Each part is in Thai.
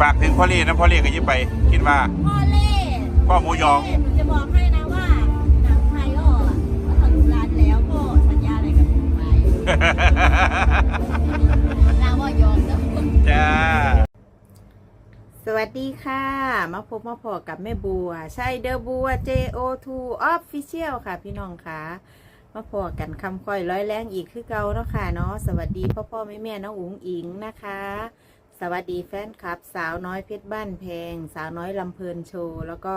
ฝากถึงพ่อเล่นะพ่อเล่ก็ยิบไป คิดว่า พ่อเล่พ่อหมูยองเล่หนูจะบอกให้นะว่าหนังไทยอ้ออะถ้าทะลุร้านแล้วก็สัญญาอะไรกับหนูไว้นางว่ายอมนะจ้า สวัสดีค่ะ มาพบมาพอกับแม่บัว ใช่เดอบัว JO2 Official ค่ะพี่น้องค่ะมาพอกันคำค่อยร้อยแรงอีกคือเก่าเนาะค่ะเนาะสวัสดีพ่อพ่อแม่แม่น้องอุ๋งอิงนะคะ สวัสดีแฟนคลับ สาวน้อยเพชรบ้านแพง สาวน้อยลำเพลินโชว์แล้วก็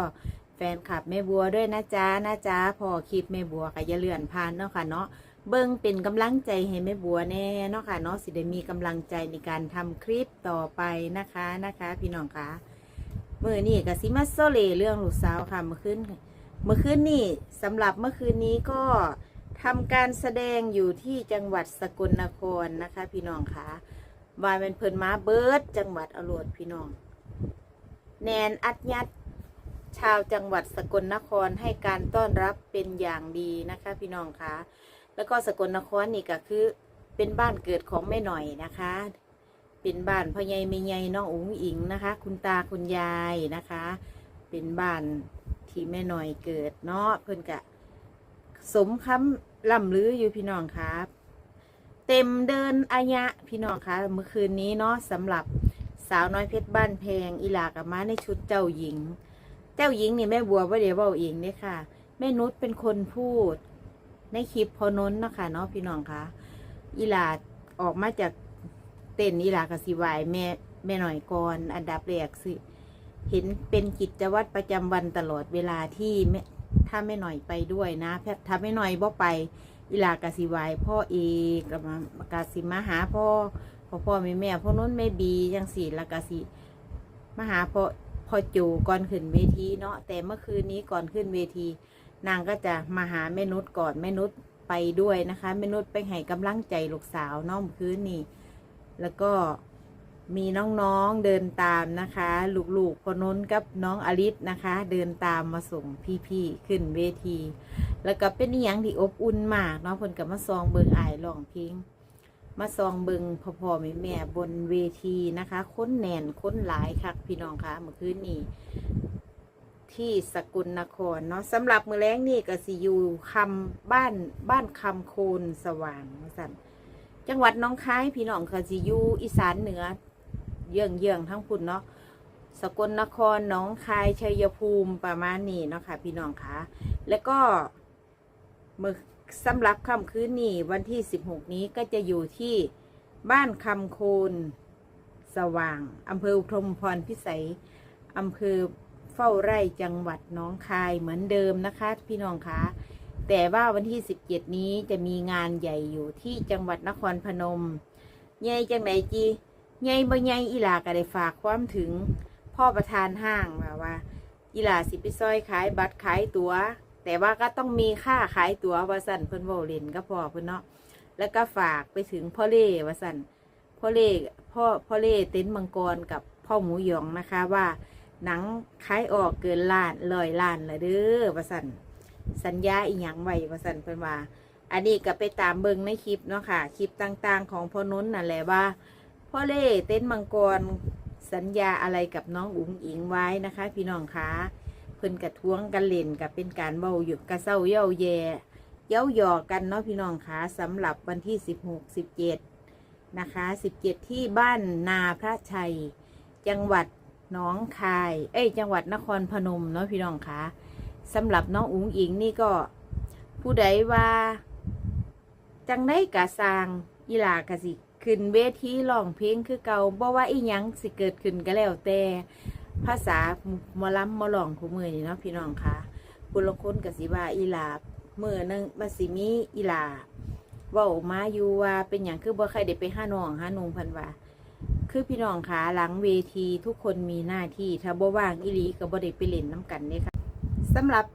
แฟนคลับแม่บัวด้วยนะจ๊ะนะจ๊ะพอคลิปแม่บัวก็อย่าเลื่อนผ่านเนาะค่ะเนาะเบิ่งเป็นกำลังใจให้แม่บัวแน่เนาะค่ะเนาะสิได้มีกำลังใจในการทำคลิปต่อไปนะคะนะคะ พี่น้องคะเมื่อนี่กับซิมาโซเลเรื่องลูกสาวค่ะเมื่อคืนเมื่อคืนนี่สำหรับเมื่อคืนนี้ก็ทำการแสดงอยู่ที่จังหวัดสกลนครนะคะ พี่น้องคะ วายเป็นเพิ่นมาเบิร์ดจังหวัดอรวดพี่น้อง แนนอัดยัด ชาวจังหวัดสกลนครให้การต้อนรับเป็นอย่างดีนะคะ พี่น้องคะแล้วก็สกลนครนี่ก็คือเป็นบ้านเกิดของแม่หน่อยนะคะ เป็นบ้านพ่อใหญ่แม่ใหญ่น้องอุ๋งอิงนะคะ คุณตาคุณยายนะคะ เป็นบ้านที่แม่หน่อยเกิดเนาะเพิ่นกะสมคำล่ำลืออยู่พี่น้องครับ เต็มเดินอายะพี่น้องคะเมื่อคืนนี้เนาะสำหรับสาวน้อยเพชรบ้านแพงอีหลากับมาในชุดเจ้าหญิง เจ้าหญิงนี่แม่บัวว่าเดี๋ยวเบาเองเนี่ยค่ะ แม่นุชเป็นคนพูด ในคลิปพอน้นเนาะคะเนาะพี่น้องคะอีหลาออกมาจากเต้นอีหลากสิวายแม่แม่หน่อยก่อนอันดับแรกสิเห็นเป็นกิจวัตรประจำวันตลอดเวลาที่แม่ถ้าแม่หน่อยไปด้วยนะถ้าแม่หน่อยบ่ไป อีหลากสิวายพ่อเอกกับมากาสิมาหาพ่อพ่อพ่อแม่แม่พ่อน้นแม่บีจังสี่ล้วกสิมาหาพ่อพ่อจูก่อนขึ้นเวทีเนาะแต่เมื่อคืนนี้ก่อนขึ้นเวที นางก็จะมาหาแม่นุชก่อนแม่นุชไปด้วยนะคะแม่นุชไปให้กำลังใจลูกสาวน้องคืนนี่แล้วก็มีน้องๆเดินตามนะคะ ลูกๆพอนนกับน้องอลิสนะคะ เดินตามมาส่งพี่ๆขึ้นเวที แล้วก็เป็นอหย่างที่อบอุ่นมากเนาะเพิ่นกับมาซองเบิงอายร้องเพลงมาซองเบิงพ่อพ่อแม่แม่บนเวทีนะคะค้นแน่นค้นหลายคักพี่น้องคะเมื่อคืนนี้ที่สกุลนครเนาะสำหรับมือแรงนี่ก็สิอยู่คำบ้านบ้านคำโคนสว่างสันจังหวัดน้องคายพี่น้องก็สิอยู่อีสานเหนือ เยื่องเยื่องทั้งพุ่นเนาะสกลนครน้องคายชัยภูมิประมาณนี้เนาะค่ะพี่น้องคะแล้วก็ มือสำหรับค่ำคืนนี้วันที่ 16 นี้ก็จะอยู่ที่บ้านคำโคนสว่างอำเภออุทมพรพิสัยอำเภอเฝ้าไร่จังหวัดน้องคายเหมือนเดิมนะคะ พี่น้องคะแต่ว่าวันที่ 17 นี้จะมีงานใหญ่อยู่ที่จังหวัดนครพนมใหญ่จังไหนจีใหญ่บ่ใหญ่อีหลาก็ได้ฝากความถึงพ่อประธานห้างมาว่าอีหลาสิไปซอยขายบัตรขายตัว๋ว แต่ว่าก็ต้องมีค่าขายตั๋วว่าสันเพิ่นเว้าเล่นก็พอเพิ่นเนาะแล้วก็ฝากไปถึงพ่อเล่ว่าสันพ่อเล่พ่อพ่อเล่เต็นท์มังกรกับพ่อหมูหยองนะคะว่าหนังขายออกเกินล้านลอยล้านละเด้อว่าสันสัญญาอีหยังไว้ว่าสันเพิ่นว่า อันนี้ก็ไปตามเบิ่งในคลิปเนาะค่ะคลิปต่างๆ ของพ่อนุ้นนั่นแหละว่าพ่อเล่เต้นมังกรสัญญาอะไรกับน้องอุ๋งอิงไว้นะคะ พี่น้องคะ พิ่นกระท้วงกันเล่นกับเป็นการเบาอยู่กระเซ้าเย้าแย่ เย้าหยอกกันเนาะพี่น้องคะสำหรับวันที่สิบหกสิบเจ็ดนะคะสิบเจ็ดที่บ้านนาพระชัย จังหวัดหน้องคาย เอ้ย จังหวัดนครพนมเนาะพี่น้องคะสำหรับน้องอุ๋งอิงนี่ก็ ผู้ใดว่า จังได้กะสร้างอีหลากะสิขึ้นเวทีร้องเพลงคือเก่าบ่ว่าอีหยังสิเกิดขึ้นก็แล้วแต่ ภาษาหมอลำหมอลองผู้มือนี่เนาะพี่น้องคะผู้ลางคนกะสิว่าอีลาเมื่อนึงมาสิมีอีลาว้ามาอยู่ว่าเป็นอย่างคือบ่ใครได้ไปห้าน้องห้านุงพันว่าคือพี่น้องคะหลังเวทีทุกคนมีหน้าที่ถ้าบ่ว่างอีหลีก็บ่ได้ไปเล่นน้ำกันเนี่ยค่ะสำหรับ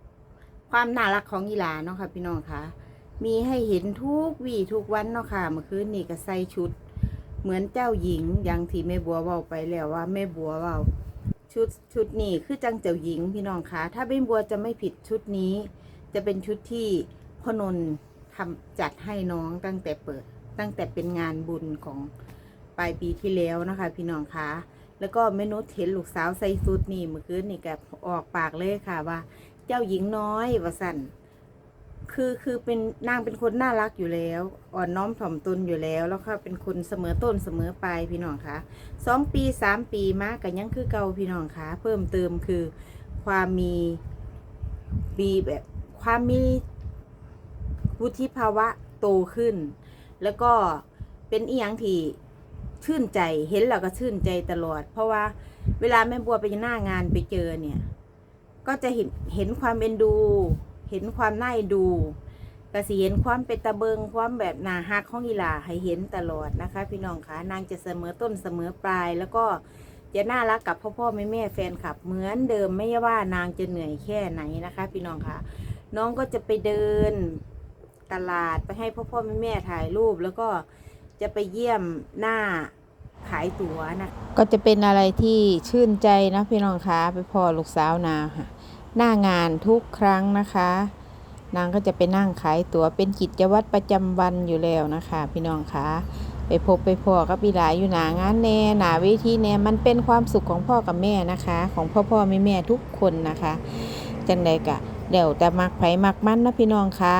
ความน่ารักของอีลาเนาะค่ะพี่น้องคะมีให้เห็นทุกวี่ทุกวันเนาะค่ะเมื่อคืนนี่ก็ใส่ชุด เหมือนเจ้าหญิงอย่างที่แม่บัวเว้าไปแล้วว่าแม่บัวเว้า ชุดชุดนี้คือจังเจ้าหญิงพี่น้องคะถ้าแม่บัวจะไม่ผิดชุดนี้ จะเป็นชุดที่พนนท์ทำจัดให้น้องตั้งแต่เปิด ตั้งแต่เป็นงานบุญของปลายปีที่แล้วนะคะ พี่น้องคะแล้วก็เมนุชเห็นลูกสาวใส่ชุดนี่เมื่อคืนนี่กับออกปากเลยค่ะว่า เจ้าหญิงน้อยว่าสั่น คือคือเป็นนางเป็นคนน่ารักอยู่แล้ว อ่อนน้อมถ่อมตนอยู่แล้ว แล้วก็เป็นคนเสมอต้นเสมอปลายพี่น้องคะสองปีสามปีมากันยังคือเก่าพี่น้องคะเพิ่มเติมคือความมีมีแบบความมีวุฒิภาวะโตขึ้น แล้วก็เป็นอีหยังที่ชื่นใจเห็นแล้วก็ชื่นใจตลอด เพราะว่าเวลาแม่บัวไปหน้างานไปเจอเนี่ย ก็จะเห็นเห็นความเป็นดู เห็นความน่าดูก็สิเห็นความเป็นตะเบิงความแบบนาฮักของอีหลาให้เห็นตลอดนะคะ พี่น้องคะนางจะเสมอต้นเสมอปลาย แล้วก็จะน่ารักกับพ่อพ่อแม่แม่แฟนคลับ เหมือนเดิมไม่ว่านางจะเหนื่อยแค่ไหนนะคะ พี่น้องคะน้องก็จะไปเดินตลาดไปให้พ่อพ่อแม่แม่ถ่ายรูป แล้วก็จะไปเยี่ยมหน้าขายตั๋วนะก็จะเป็นอะไรที่ชื่นใจนะพี่น้องคะไปพอลูกสาวนาค่ะ หน้างานทุกครั้งนะคะ นางก็จะไปนั่งขายตั๋วเป็นกิจวัตรประจำวันอยู่แล้วนะคะ พี่น้องคะไปพบไปพ่อกับพี่หลายอยู่หนางานแน่หนาเวทีแน่มันเป็นความสุขของพ่อกับแม่นะคะ ของพ่อพ่อแม่แม่ทุกคนนะคะจังใดกะเดี๋ยวแต่มักไผมักมันนะพี่น้องคะ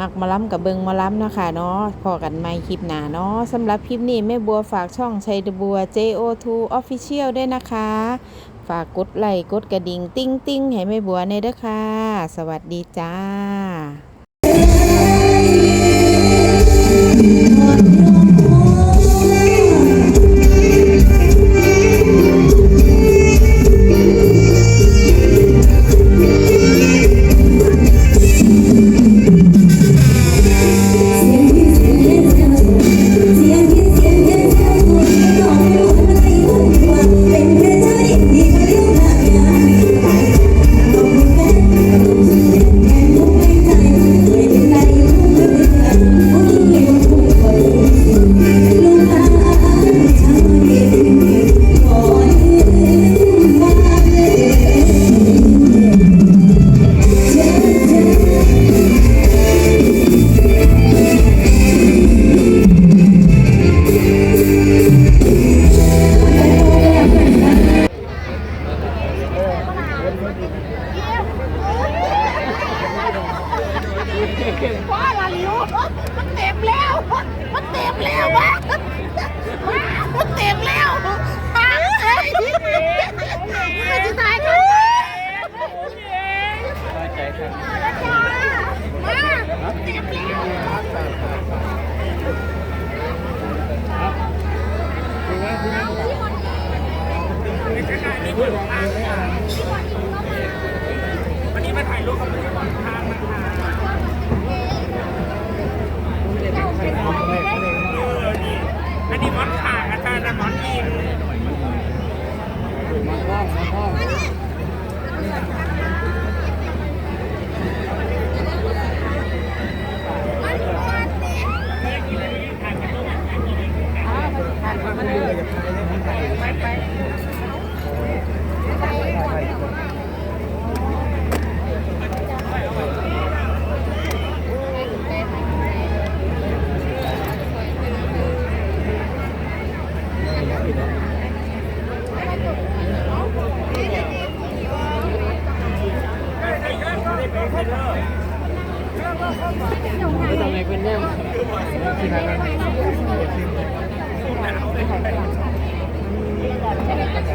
มักมาล้ำกับเบิงมาล้ำเนาะคะเนาะพอกันไม่คลิปหนาเนาะสำหรับคลิปนี้แม่บัวฝากช่องชัยบัว JO2 Official ด้วยนะคะ ฝากกดไลค์กดกระดิ่งติ้งติ้งให้แม่บัวในเด้อค่ะ สวัสดีจ้า ว้าลาลิวมันเต็มแล้ว มันเต็มแล้ววะมันเต็มแล้วตายเลยมันจะตายกันมาเต็มแล้ว วันนี้มาถ่ายรูปกับพี่บอลทางนะคะอันนี้มอนขาอาจารย์นะมอนอิน ไทยอีบอกเคยเลยค่ะอันม